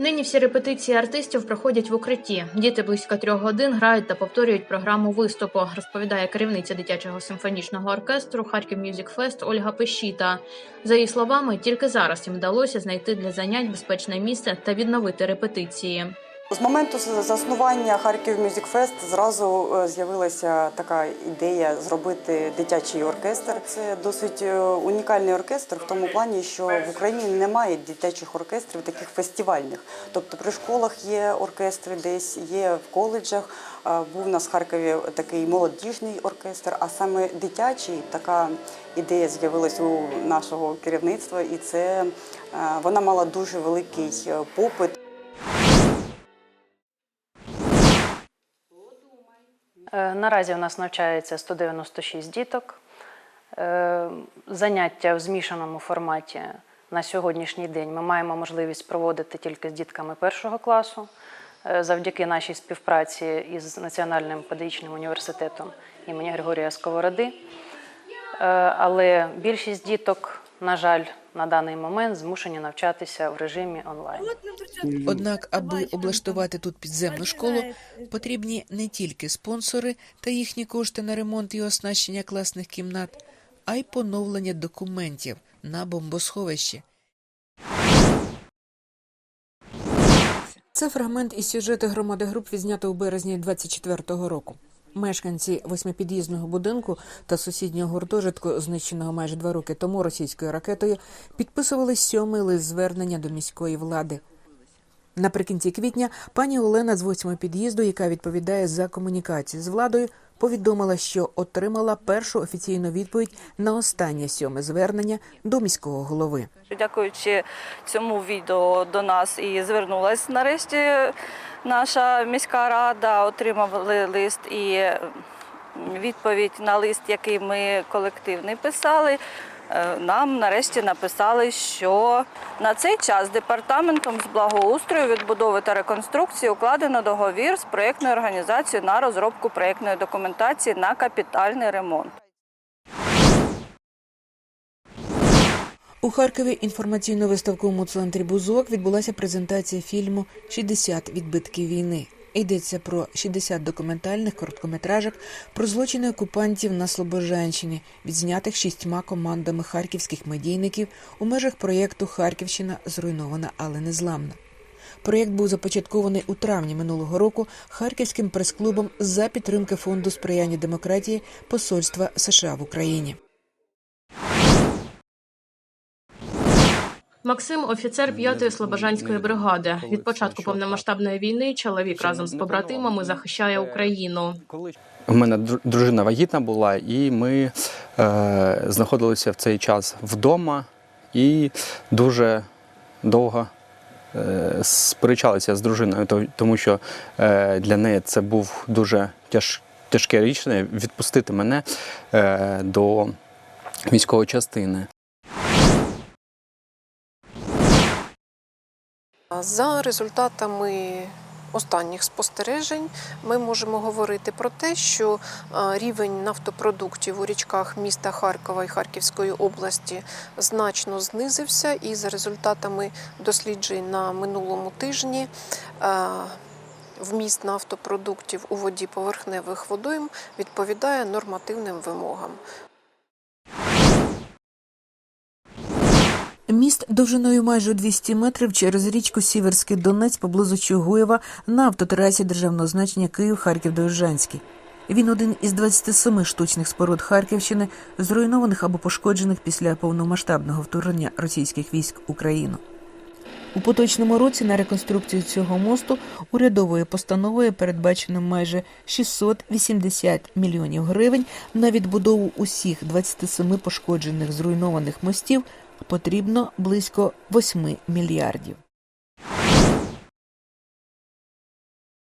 Нині всі репетиції артистів проходять в укритті. Діти близько трьох годин грають та повторюють програму виступу, розповідає керівниця дитячого симфонічного оркестру Харків Мюзик Фест Ольга Пещіта. За її словами, тільки зараз їм вдалося знайти для занять безпечне місце та відновити репетиції. З моменту заснування Харків Мюзик Фест зразу е, з'явилася така ідея зробити дитячий оркестр. Це досить е, унікальний оркестр в тому плані, що в Україні немає дитячих оркестрів таких фестивальних. Тобто при школах є оркестри, десь є в коледжах. Був у нас в Харкові такий молодіжний оркестр, а саме дитячий така ідея з'явилася у нашого керівництва, і це е, вона мала дуже великий попит. Наразі у нас навчається 196 діток. Е, Заняття в змішаному форматі на сьогоднішній день ми маємо можливість проводити тільки з дітками першого класу Е, завдяки нашій співпраці із Національним педагогічним університетом імені Григорія Сковороди. Е, Але більшість діток, на жаль, на даний момент змушені навчатися в режимі онлайн. Однак, аби облаштувати тут підземну школу, потрібні не тільки спонсори та їхні кошти на ремонт і оснащення класних кімнат, а й поновлення документів на бомбосховищі. Це фрагмент із сюжету громади груп відзнято у березні 24-го року. Мешканці восьмипід'їзного будинку та сусіднього гуртожитку, знищеного майже два роки тому російською ракетою, підписували сьомий лист звернення до міської влади. Наприкінці квітня пані Олена з восьмого під'їзду, яка відповідає за комунікацію з владою, повідомила, що отримала першу офіційну відповідь на останнє сьоме звернення до міського голови. Дякуючи цьому відео до нас і звернулась нарешті наша міська рада, отримали лист і відповідь на лист, який ми колективний писали. е, Нам нарешті написали, що на цей час департаментом з благоустрою, відбудови та реконструкції укладено договір з проєктною організацією на розробку проєктної документації на капітальний ремонт. У Харкові інформаційно-виставковому центрі Бузок відбулася презентація фільму «60 відбитків війни. Йдеться про 60 документальних короткометражок про злочини окупантів на Слобожанщині, відзнятих шістьма командами харківських медійників у межах проєкту Харківщина зруйнована, але не зламна. Проєкт був започаткований у травні минулого року Харківським прес-клубом за підтримки фонду сприяння демократії Посольства США в Україні. Максим офіцер 5-ї Слобожанської бригади. Від початку повномасштабної війни чоловік разом з побратимами захищає Україну. У мене дружина вагітна була, і ми е, знаходилися в цей час вдома і дуже довго е, сперечалися з дружиною, то- тому що е, для неї це був дуже тяж, тяжке рішення відпустити мене е, до військової частини. За результатами останніх спостережень ми можемо говорити про те, що е, рівень нафтопродуктів у річках міста Харкова і Харківської області значно знизився, і за результатами досліджень на минулому тижні е, вміст нафтопродуктів у воді поверхневих водойм відповідає нормативним вимогам. Міст довжиною майже у 200 метрів через річку Сіверський Донець поблизу Чугуєва на автотрасі державного значення Київ-Харків-Довжанський. Він один із 27 штучних споруд Харківщини, зруйнованих або пошкоджених після повномасштабного вторгнення російських військ в Україну. У поточному році на реконструкцію цього мосту урядовою постановою передбачено майже 680 мільйонів гривень на відбудову усіх 27 пошкоджених зруйнованих мостів потрібно близько 8 мільярдів.